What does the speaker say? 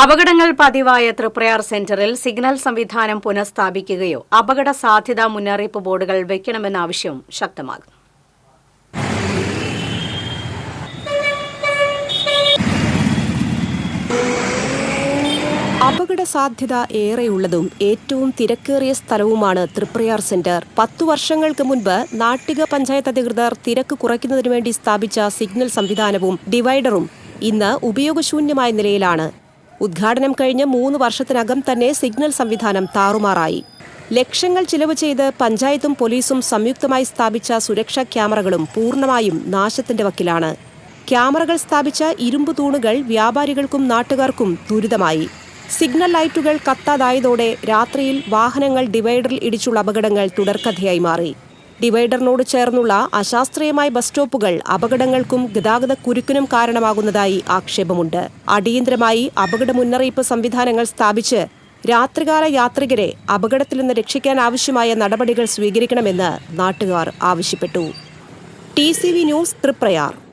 അപകടങ്ങൾ പതിവായ തൃപ്രയാർ സെന്ററിൽ സിഗ്നൽ സംവിധാനം പുനഃസ്ഥാപിക്കുകയോ അപകട സാധ്യതാ മുന്നറിയിപ്പ് ബോർഡുകൾ വയ്ക്കണമെന്ന ആവശ്യവും ശക്തമാകും. അപകട സാധ്യത ഏറെയുള്ളതും ഏറ്റവും തിരക്കേറിയ സ്ഥലവുമാണ് തൃപ്രയാർ സെന്റർ. പത്തു വർഷങ്ങൾക്ക് മുൻപ് നാട്ടിക പഞ്ചായത്ത് അധികൃതർ തിരക്ക് കുറയ്ക്കുന്നതിനു വേണ്ടി സ്ഥാപിച്ച സിഗ്നൽ സംവിധാനവും ഡിവൈഡറും ഇന്ന് ഉപയോഗശൂന്യമായ നിലയിലാണ്. ഉദ്ഘാടനം കഴിഞ്ഞ് മൂന്ന് വർഷത്തിനകം തന്നെ സിഗ്നൽ സംവിധാനം താറുമാറായി. ലക്ഷങ്ങൾ ചിലവ് ചെയ്ത് പഞ്ചായത്തും പോലീസും സംയുക്തമായി സ്ഥാപിച്ച സുരക്ഷാ ക്യാമറകളും പൂർണമായും നാശത്തിന്റെ വക്കിലാണ്. ക്യാമറകൾ സ്ഥാപിച്ച ഇരുമ്പ് തൂണുകൾ വ്യാപാരികൾക്കും നാട്ടുകാർക്കും ദുരിതമായി. സിഗ്നൽ ലൈറ്റുകൾ കത്താതായതോടെ രാത്രിയിൽ വാഹനങ്ങൾ ഡിവൈഡറിൽ ഇടിച്ചുള്ള അപകടങ്ങൾ തുടർക്കഥയായി മാറി. ഡിവൈഡറിനോട് ചേർന്നുള്ള അശാസ്ത്രീയമായ ബസ് സ്റ്റോപ്പുകൾ അപകടങ്ങൾക്കും ഗതാഗത കുരുക്കിനും കാരണമാകുന്നതായി ആക്ഷേപമുണ്ട്. അടിയന്തരമായി അപകട മുന്നറിയിപ്പ് സംവിധാനങ്ങൾ സ്ഥാപിച്ച് രാത്രികാല യാത്രികരെ അപകടത്തിൽ നിന്ന് രക്ഷിക്കാൻ ആവശ്യമായ നടപടികൾ സ്വീകരിക്കണമെന്ന് നാട്ടുകാർ ആവശ്യപ്പെട്ടു. T news Triprayar.